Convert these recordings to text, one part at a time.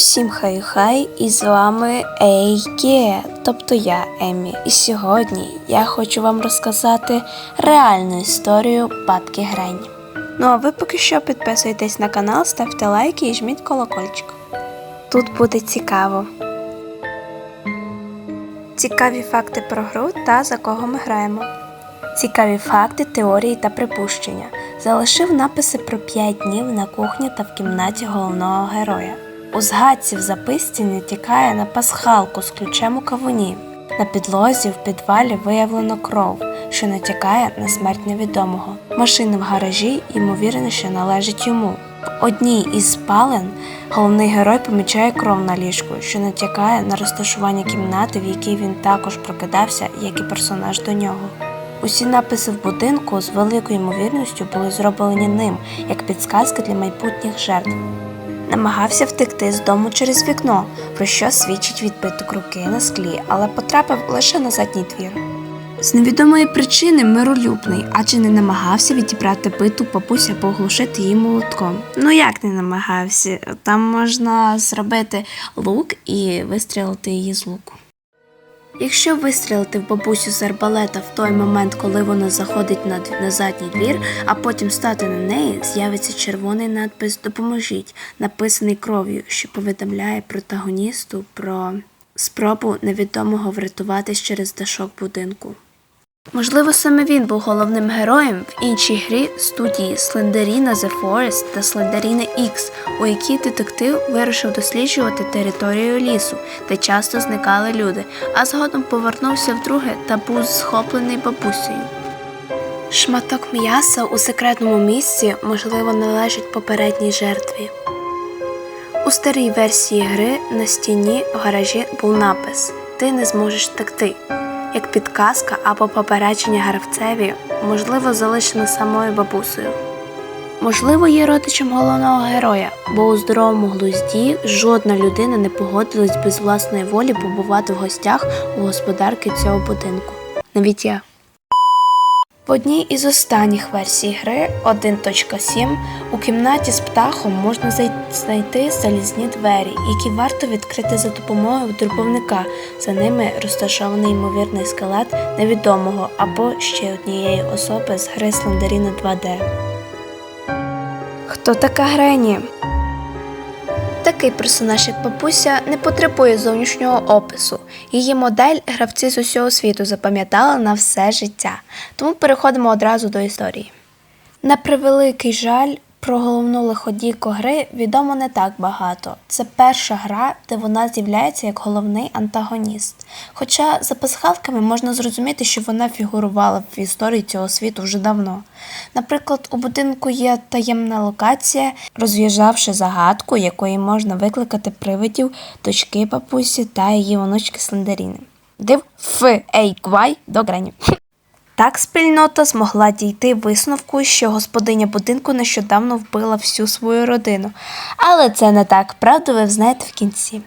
Усім хай-хай, і з вами Ейге, тобто я Емі. І сьогодні я хочу вам розказати реальну історію бабки Грені. Ну а ви поки що підписуйтесь на канал, ставте лайки і жміть колокольчик. Тут буде цікаво. Цікаві факти про гру та за кого ми граємо. Цікаві факти, теорії та припущення. Залишив написи про 5 днів на кухні та в кімнаті головного героя. У згадці в записці не тікає на пасхалку з ключем у кавуні. На підлозі в підвалі виявлено кров, що натякає на смерть невідомого. Машина в гаражі, ймовірно, що належить йому. В одній із спален головний герой помічає кров на ліжку, що натякає на розташування кімнати, в якій він також прокидався, як і персонаж до нього. Усі написи в будинку з великою ймовірністю були зроблені ним як підсказки для майбутніх жертв. Намагався втекти з дому через вікно, про що свідчить відбиток руки на склі, але потрапив лише на задній двір. З невідомої причини миролюбний, адже не намагався відібрати биту бабуся або оглушити її молотком. Ну як не намагався? Там можна зробити лук і вистрілити її з луку. Якщо вистрілити в бабусю з арбалета в той момент, коли вона заходить на, на задній двір, а потім стати на неї, з'явиться червоний надпис Допоможіть, написаний кров'ю, що повідомляє протагоністу про спробу невідомого врятуватись через дашок будинку. Можливо, саме він був головним героєм в іншій грі студії Slenderina The Forest та Slenderina X, у якій детектив вирішив досліджувати територію лісу, де часто зникали люди, а згодом повернувся вдруге та був схоплений бабусею. Шматок м'яса у секретному місці, можливо, належить попередній жертві. У старій версії гри на стіні в гаражі був напис Ти не зможеш втекти як підказка або попередження гравцеві, можливо, залишена самою бабусею. Можливо, є родичем головного героя, бо у здоровому глузді жодна людина не погодилась без власної волі побувати в гостях у господарки цього будинку. Навіть я. В одній із останніх версій гри 1.7 у кімнаті з птахом можна знайти залізні двері, які варто відкрити за допомогою дробовника. За ними розташований ймовірний скелет невідомого або ще однієї особи з гри Слендеріна 2D. Хто така Грені? Такий персонаж, як бабуся, не потребує зовнішнього опису. Її модель гравці з усього світу запам'ятали на все життя. Тому переходимо одразу до історії. На превеликий жаль, про головну лиходійку гри відомо не так багато. Це перша гра, де вона з'являється як головний антагоніст. Хоча за пасхалками можна зрозуміти, що вона фігурувала в історії цього світу вже давно. Наприклад, у будинку є таємна локація, розв'язавши загадку, якої можна викликати привидів дочки бабусі та її онучки Слендеріни. Див Ф. Ей Квай до Грені. Так спільнота змогла дійти висновку, що господиня будинку нещодавно вбила всю свою родину. Але це не так, правду ви знаєте в кінці.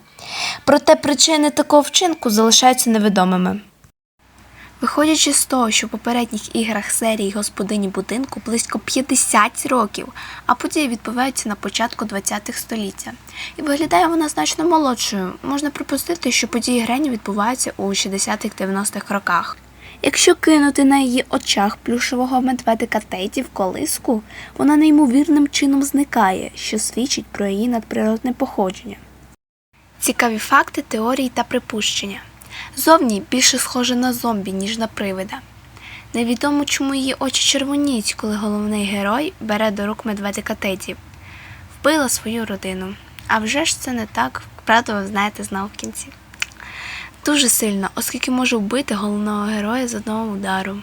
Проте причини такого вчинку залишаються невідомими. Виходячи з того, що в попередніх іграх серії господині будинку близько 50 років, а події відбуваються на початку 20-х століття. І виглядає вона значно молодшою. Можна припустити, що події Грені відбуваються у 60-х-90-х роках. Якщо кинути на її очах плюшевого медведика Тейті в колиску, вона неймовірним чином зникає, що свідчить про її надприродне походження. Цікаві факти, теорії та припущення. Зовні більше схожа на зомбі, ніж на привида. Невідомо, чому її очі червоніють, коли головний герой бере до рук медведика Теді. Вбила свою родину. А вже ж це не так, правда, ви знаєте, знав в кінці. Дуже сильно, оскільки може вбити головного героя з одного удару.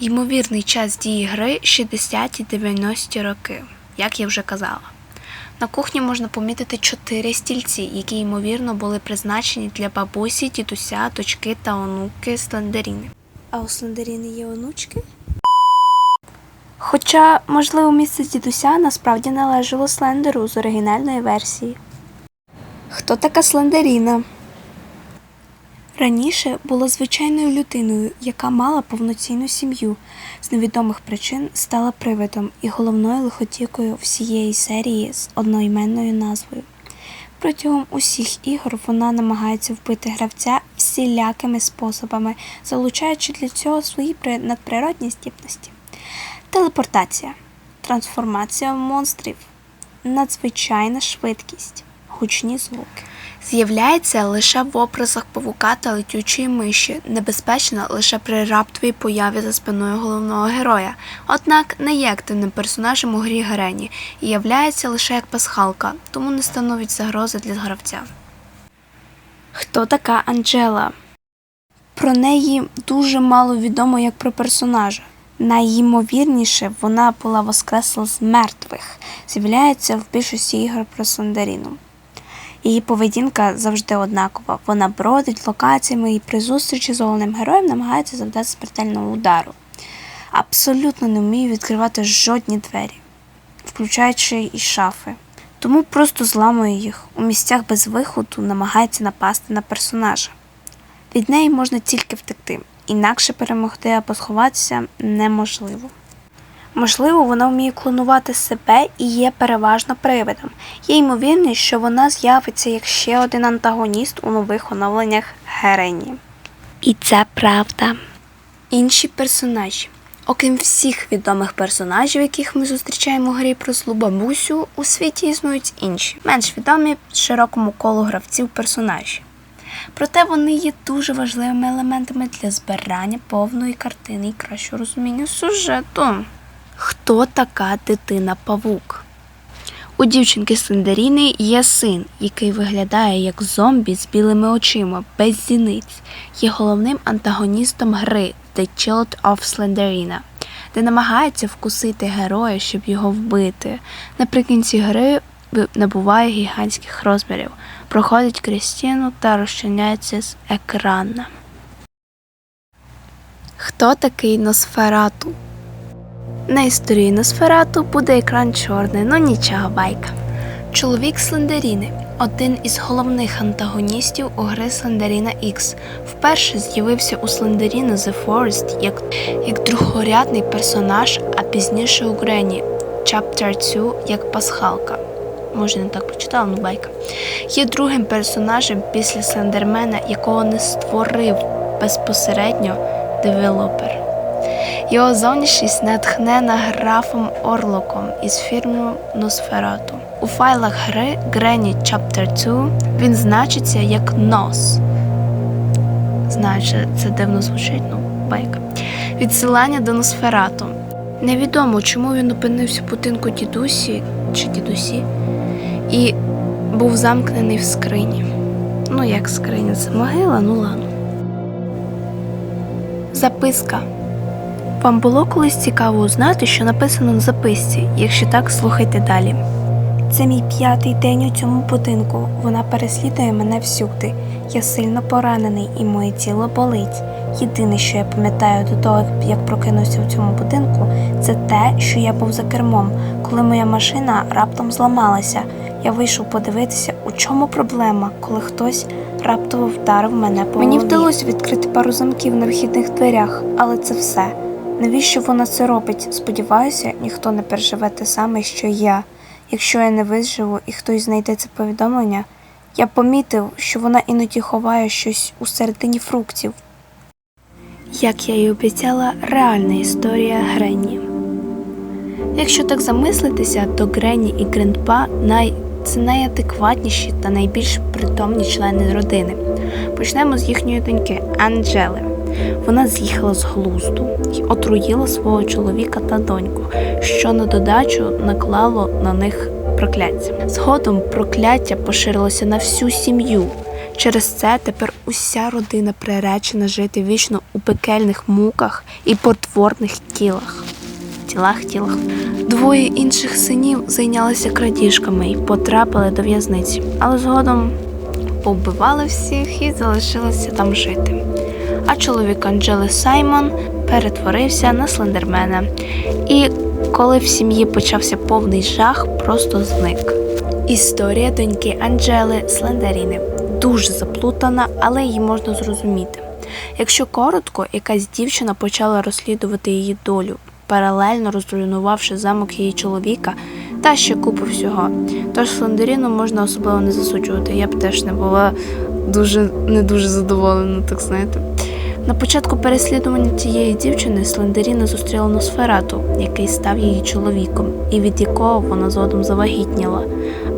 Ймовірний час дії гри 60-90 роки, як я вже казала. На кухні можна помітити чотири стільці, які ймовірно були призначені для бабусі, дідуся, дочки та онуки Слендеріни. А у Слендеріни є онучки? Хоча, можливо, місце дідуся насправді належало Слендеру з оригінальної версії. Хто така Слендеріна? Раніше була звичайною людиною, яка мала повноцінну сім'ю. З невідомих причин стала привидом і головною лихотікою всієї серії з одноіменною назвою. Протягом усіх ігор вона намагається вбити гравця всілякими способами, залучаючи для цього свої надприродні здібності. Телепортація, трансформація монстрів, надзвичайна швидкість, гучні звуки. З'являється лише в образах павука та летючої миші, небезпечна лише при раптовій появі за спиною головного героя. Однак не є активним персонажем у грі Грені і являється лише як пасхалка, тому не становить загрози для гравця. Хто така Анджела? Про неї дуже мало відомо як про персонажа. Найімовірніше, вона була воскресла з мертвих, з'являється в більшості ігор про Слендеріну. Її поведінка завжди однакова. Вона бродить локаціями і при зустрічі з головним героєм намагається завдати смертельного удару. Абсолютно не вміє відкривати жодні двері, включаючи і шафи. Тому просто зламує їх у місцях без виходу, намагається напасти на персонажа. Від неї можна тільки втекти, інакше перемогти або сховатися неможливо. Можливо, вона вміє клонувати себе і є переважно привидом. Є ймовірність, що вона з'явиться як ще один антагоніст у нових оновленнях Герені. І це правда. Інші персонажі. Окрім всіх відомих персонажів, яких ми зустрічаємо у грі про злу бабусю, у світі існують інші, менш відомі широкому колу гравців персонажі. Проте вони є дуже важливими елементами для збирання повної картини і кращого розуміння сюжету. Хто така дитина павук? У дівчинки Слендеріни є син, який виглядає як зомбі з білими очима, без зіниць, є головним антагоністом гри The Child of Slenderina, де намагається вкусити героя, щоб його вбити. Наприкінці гри набуває гігантських розмірів, проходить крізь стіну та розчиняється з екрана. Хто такий Носферату? На історії Носферату буде екран чорний, ну нічого байка. Чоловік Слендеріни один із головних антагоністів у гри Слендеріна X. Вперше з'явився у Слендеріна The Forest як, як другорядний персонаж, а пізніше у Грені Chapter 2 як пасхалка. Може, не так прочитала, ну байка. Є другим персонажем після Слендермена, якого не створив безпосередньо девелопер. Його зовнішність натхнена графом Орлоком із фірмою Носферату. У файлах гри Granny Chapter 2 він значиться як Нос. Знаю, що це дивно звучить, ну байка. Відсилання до Носферату. Невідомо, чому він опинився в будинку дідусі чи дідусі і був замкнений в скрині. Ну, як скриня, це могила, ну ладно. Записка. Вам було колись цікаво узнати, що написано на записці? Якщо так, слухайте далі. Це мій п'ятий день у цьому будинку. Вона переслідує мене всюди. Я сильно поранений і моє тіло болить. Єдине, що я пам'ятаю до того, як прокинувся в цьому будинку, це те, що я був за кермом, коли моя машина раптом зламалася. Я вийшов подивитися, у чому проблема, коли хтось раптово вдарив мене по Мені вдалося відкрити пару замків на вхідних дверях, але це все. Навіщо вона це робить? Сподіваюся, ніхто не переживе те саме, що я. Якщо я не виживу і хтось знайде це повідомлення, я помітив, що вона іноді ховає щось у середині фруктів. Як я й обіцяла, реальна історія Гренні. Якщо так замислитися, то Гренні і Грендпа най... це найадекватніші та найбільш притомні члени родини. Почнемо з їхньої доньки Анджели. Вона з'їхала з глузду і отруїла свого чоловіка та доньку, що на додачу наклало на них прокляття. Згодом прокляття поширилося на всю сім'ю. Через це тепер уся родина приречена жити вічно у пекельних муках і потворних тілах. Тілах, тілах. Двоє інших синів зайнялися крадіжками і потрапили до в'язниці, але згодом повбивали всіх і залишилися там жити. А чоловік Анджели Саймон перетворився на слендермена. І коли в сім'ї почався повний жах, просто зник. Історія доньки Анджели Слендеріни дуже заплутана, але її можна зрозуміти. Якщо коротко, якась дівчина почала розслідувати її долю, паралельно розруйнувавши замок її чоловіка, та ще купу всього. Тож Слендеріну можна особливо не засуджувати. Я б теж не була дуже не дуже задоволена, так знаєте. На початку переслідування цієї дівчини Слендеріна зустріла Носферату, який став її чоловіком, і від якого вона згодом завагітніла.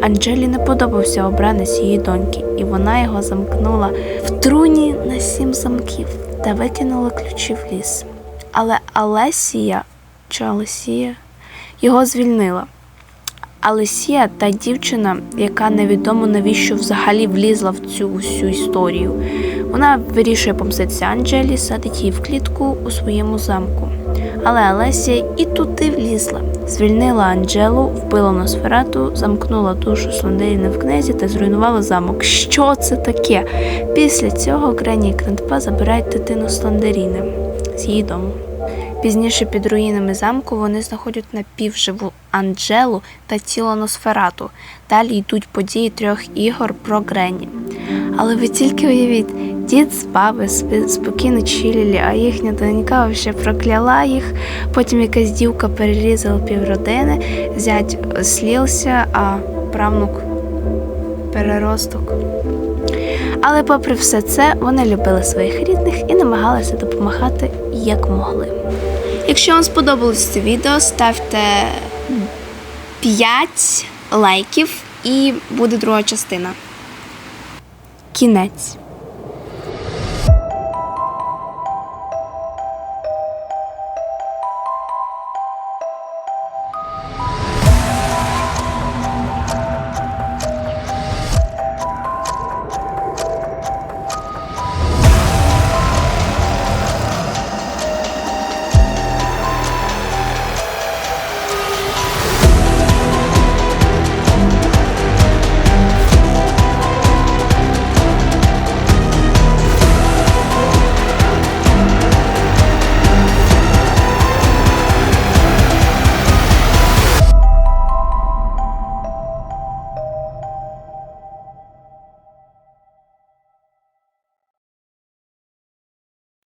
Анджелі не подобався обранець її доньки, і вона його замкнула в труні на сім замків та викинула ключі в ліс. Але Алесія чи Алесія його звільнила. Алесія та дівчина, яка невідомо навіщо взагалі влізла в цю всю історію. Вона вирішує помститися Анджелі, садить її в клітку у своєму замку. Але Алесія і туди влізла. Звільнила Анджелу, вбила Носферату, замкнула душу Слендеріни в книзі та зруйнувала замок. Що це таке? Після цього Грені і Крентпа забирають дитину Слендеріни з її дому. Пізніше під руїнами замку вони знаходять напівживу Анджелу та тіло Носферату. Далі йдуть події трьох ігор про Грені. Але ви тільки уявіть, дід з баби спокійно чилили, а їхня донька ще прокляла їх. Потім якась дівка перерізала півродини, зять слівся, а правнук переросток. Але попри все це, вони любили своїх рідних і намагалися допомагати як могли. Якщо вам сподобалось це відео, ставте 5 лайків і буде друга частина. Кінець.